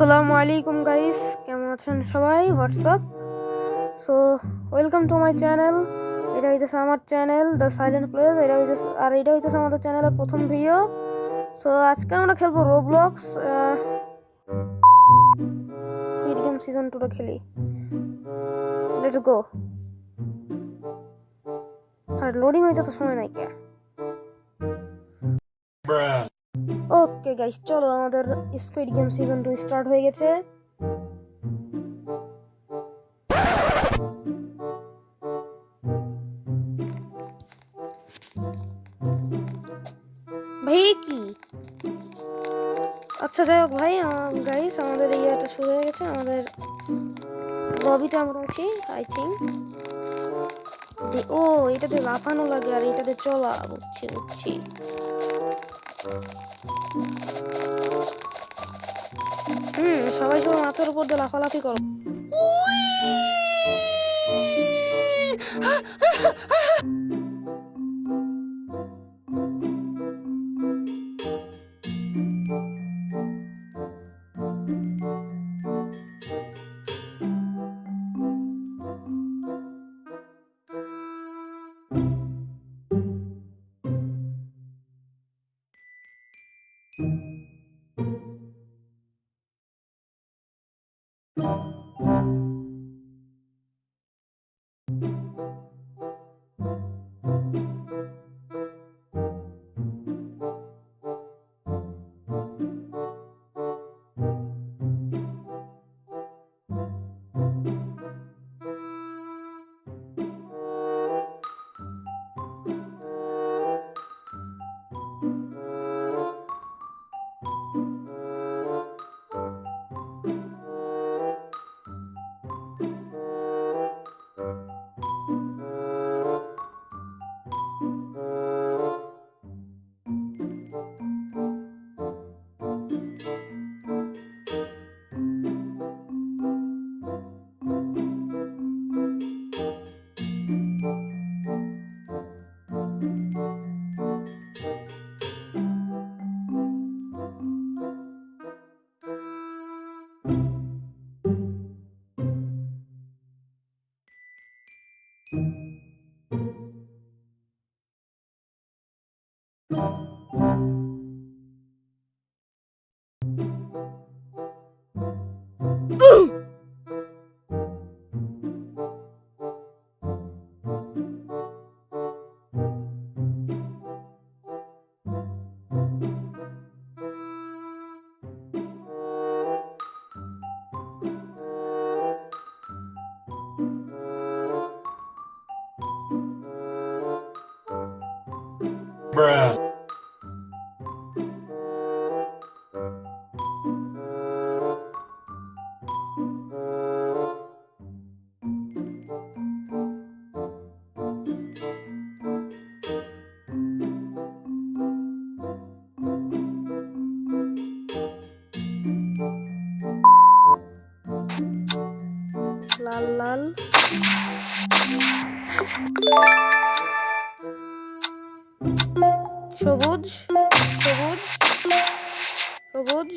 আসসালামু আলাইকুম গাইস কেমন আছেন সবাই? WhatsApp so welcome to my channel এটা হইতেছে আমার চ্যানেল দ্য সাইলেন্ট প্লেস এটা হইতেছে, আর এটা হইতেছে আমাদের চ্যানেলের প্রথম ভিডিও সো আজকে আমরা খেলব রোবলক্স কুইড গেম সিজন টুটা খেলি। লেটস গো আর লোডিং হইতে তো সময় নাই কে. ওকে গাইস চলো আমাদের Squid Game season two start হয়ে গেছে। ভাই কি? আচ্ছা যাই হোক ভাই গাইস আমাদের ইয়েটা শুরু হয়ে গেছে। আমাদের লবিতে আমরা আছি আই থিঙ্ক ও এটাতে লাফানো লাগে আর এটাতে চলা বুঝছি বুঝছি। হুম সবাই সবাই মাথার উপর দিয়ে লাফালাফি করো। Bruh. লাল লাল সবুজ সবুজ সবুজ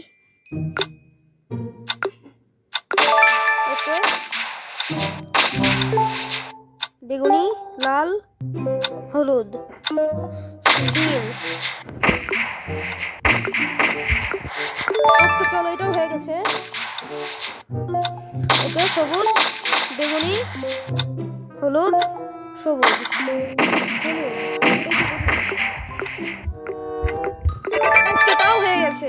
বেগুনি, লাল, হলুদ চলো, এটাও হয়ে গেছে। ওকে সবুজ, বেগুনি, হলুদ, সবুজ। ওকে তাও হয়ে গেছে।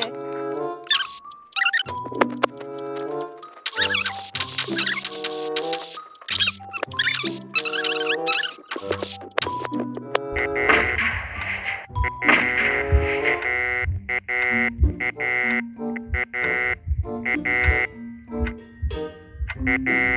ওকে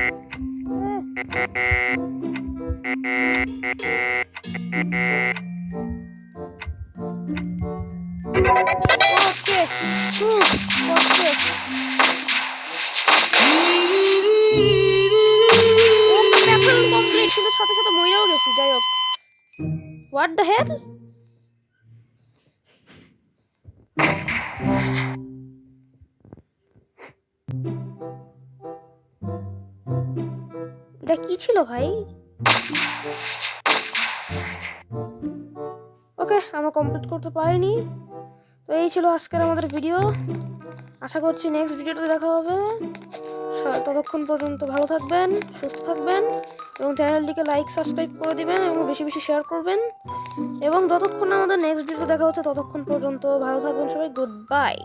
সাথে সাথে মরেও গেছি যাই হোক হোয়াট দ্য হেল এটা কি ছিল ভাই? ওকে, আমরা কমপ্লিট করতে পারিনি। তো এই ছিল আজকের আমাদের ভিডিও আশা করছি নেক্সট ভিডিওতে দেখা হবে। ততক্ষণ পর্যন্ত ভালো থাকবেন, সুস্থ থাকবেন এবং চ্যানেলটিকে লাইক সাবস্ক্রাইব করে দিবেন এবং বেশি বেশি শেয়ার করবেন। এবং যতক্ষণ আমাদের নেক্সট ভিডিও দেখা হচ্ছে, ততক্ষণ পর্যন্ত ভালো থাকবেন সবাই। Good bye